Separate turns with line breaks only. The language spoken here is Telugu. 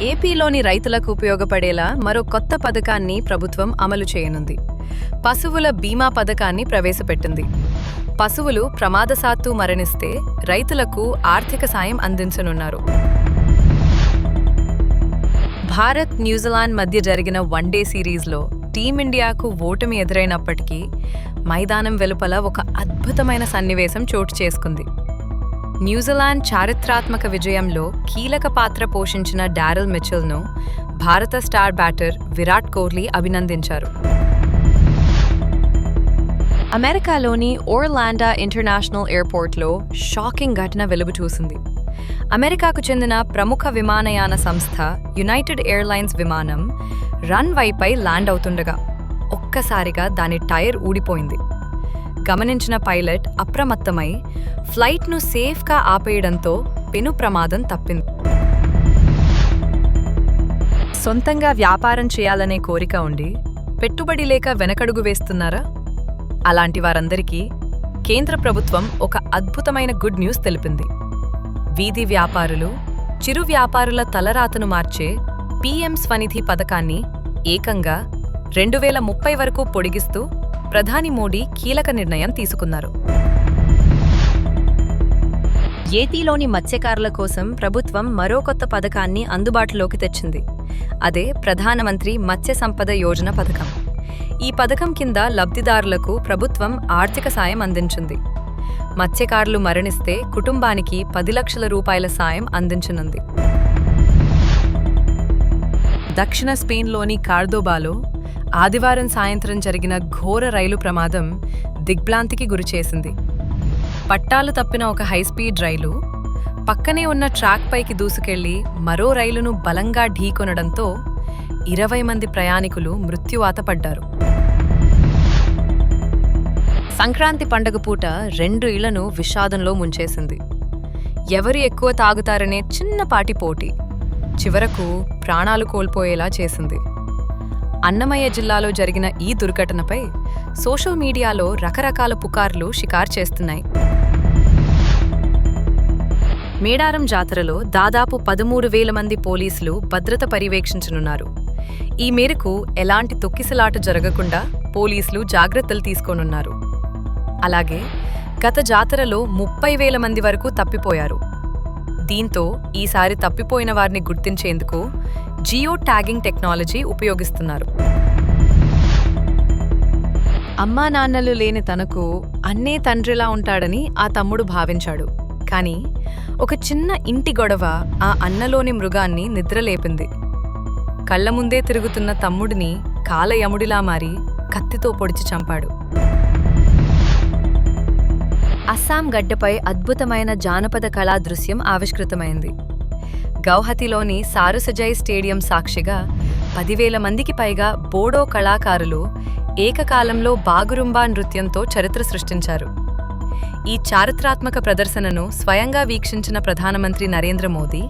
ఏపీలోని రైతులకు ఉపయోగపడేలా మరో కొత్త పథకాన్ని ప్రభుత్వం అమలు చేయనుంది. పశువుల బీమా పథకాన్ని ప్రవేశపెట్టింది. పశువులు ప్రమాదశాత్తు మరణిస్తే రైతులకు ఆర్థిక సాయం అందించనున్నారు. భారత్ న్యూజిలాండ్ మధ్య జరిగిన వన్డే సిరీస్లో టీమిండియాకు ఓటమి ఎదురైనప్పటికీ మైదానం వెలుపల ఒక అద్భుతమైన సన్నివేశం చోటు చేసుకుంది. న్యూజిలాండ్ చారిత్రాత్మక విజయంలో కీలక పాత్ర పోషించిన డారెల్ మిచెల్ను భారత స్టార్ బ్యాటర్ విరాట్ కోహ్లీ అభినందించారు. అమెరికాలోని ఓర్లాండా ఇంటర్నేషనల్ ఎయిర్పోర్ట్లో షాకింగ్ ఘటన వెలుగు చూసింది. అమెరికాకు చెందిన ప్రముఖ విమానయాన సంస్థ యునైటెడ్ ఎయిర్లైన్స్ విమానం రన్వైపై ల్యాండ్ అవుతుండగా ఒక్కసారిగా దాని టైర్ ఊడిపోయింది. గమనించిన పైలట్ అప్రమత్తమై ఫ్లైట్ను సేఫ్గా ఆపేయడంతో పెను ప్రమాదం తప్పింది. సొంతంగా వ్యాపారం చేయాలనే కోరిక ఉండి పెట్టుబడి లేక వెనకడుగు వేస్తున్నారా? అలాంటి వారందరికీ కేంద్ర ప్రభుత్వం ఒక అద్భుతమైన గుడ్ న్యూస్ తెలిపింది. వీధి వ్యాపారులు చిరు వ్యాపారుల తలరాతను మార్చే పీఎం స్వనిధి పథకాన్ని ఏకంగా రెండు వేల ముప్పై వరకు పొడిగిస్తూ ప్రధాని మోడీ కీలక నిర్ణయం తీసుకున్నారు. ఏపీలోని మత్స్యకారుల కోసం ప్రభుత్వం మరో కొత్త పథకాన్ని అందుబాటులోకి తెచ్చింది. అదే ప్రధానమంత్రి మత్స్య సంపద యోజన పథకం. ఈ పథకం కింద లబ్ధిదారులకు ప్రభుత్వం ఆర్థిక సాయం అందించింది. మత్స్యకారులు మరణిస్తే కుటుంబానికి పది లక్షల రూపాయల సాయం అందించనుంది. దక్షిణ స్పెయిన్లోని కార్దోబాలో ఆదివారం సాయంత్రం జరిగిన ఘోర రైలు ప్రమాదం దిగ్భ్రాంతికి గురిచేసింది పట్టాలు తప్పిన ఒక హైస్పీడ్ రైలు పక్కనే ఉన్న ట్రాక్ పైకి దూసుకెళ్ళి మరో రైలును బలంగా ఢీకొనడంతో ఇరవై మంది ప్రయాణికులు మృత్యువాత పడ్డారు. సంక్రాంతి పండగ పూట రెండు ఇళ్ళను విషాదంలో ముంచేసింది. ఎవరు ఎక్కువ తాగుతారనే చిన్నపాటి పోటీ. చివరకు ప్రాణాలు కోల్పోయేలా చేసింది. అన్నమయ్య జిల్లాలో జరిగిన ఈ దుర్ఘటనపై సోషల్ మీడియాలో రకరకాల పుకార్లు షికారు చేస్తున్నాయి. మేడారం జాతరలో దాదాపు పదమూడు వేల మంది పోలీసులు భద్రత పర్యవేక్షించనున్నారు. ఈ మేరకు ఎలాంటి తొక్కిసలాట జరగకుండా పోలీసులు జాగ్రత్తలు తీసుకోనున్నారు. అలాగే గత జాతరలో ముప్పై వేల మంది వరకు తప్పిపోయారు. దీంతో ఈసారి తప్పిపోయిన వారిని గుర్తించేందుకు జియో ట్యాగింగ్ టెక్నాలజీ ఉపయోగిస్తున్నారు. అమ్మా నాన్నలు లేని తనకు అన్నే తండ్రిలా ఉంటాడని ఆ తమ్ముడు భావించాడు. కానీ ఒక చిన్న ఇంటి గొడవ ఆ అన్నలోని మృగాన్ని నిద్రలేపింది. కళ్ళ ముందే తిరుగుతున్న తమ్ముడిని కాలయముడిలా మారి కత్తితో పొడిచి చంపాడు. అస్సాం గడ్డపై అద్భుతమైన జానపద కళా దృశ్యం ఆవిష్కృతమైంది. గౌహతిలోని సారుసజయ్ స్టేడియం సాక్షిగా పదివేల మందికి పైగా బోడో కళాకారులు ఏకకాలంలో బాగురుంబా నృత్యంతో చరిత్ర సృష్టించారు. ఈ చారిత్రాత్మక ప్రదర్శనను స్వయంగా వీక్షించిన ప్రధానమంత్రి నరేంద్ర మోదీ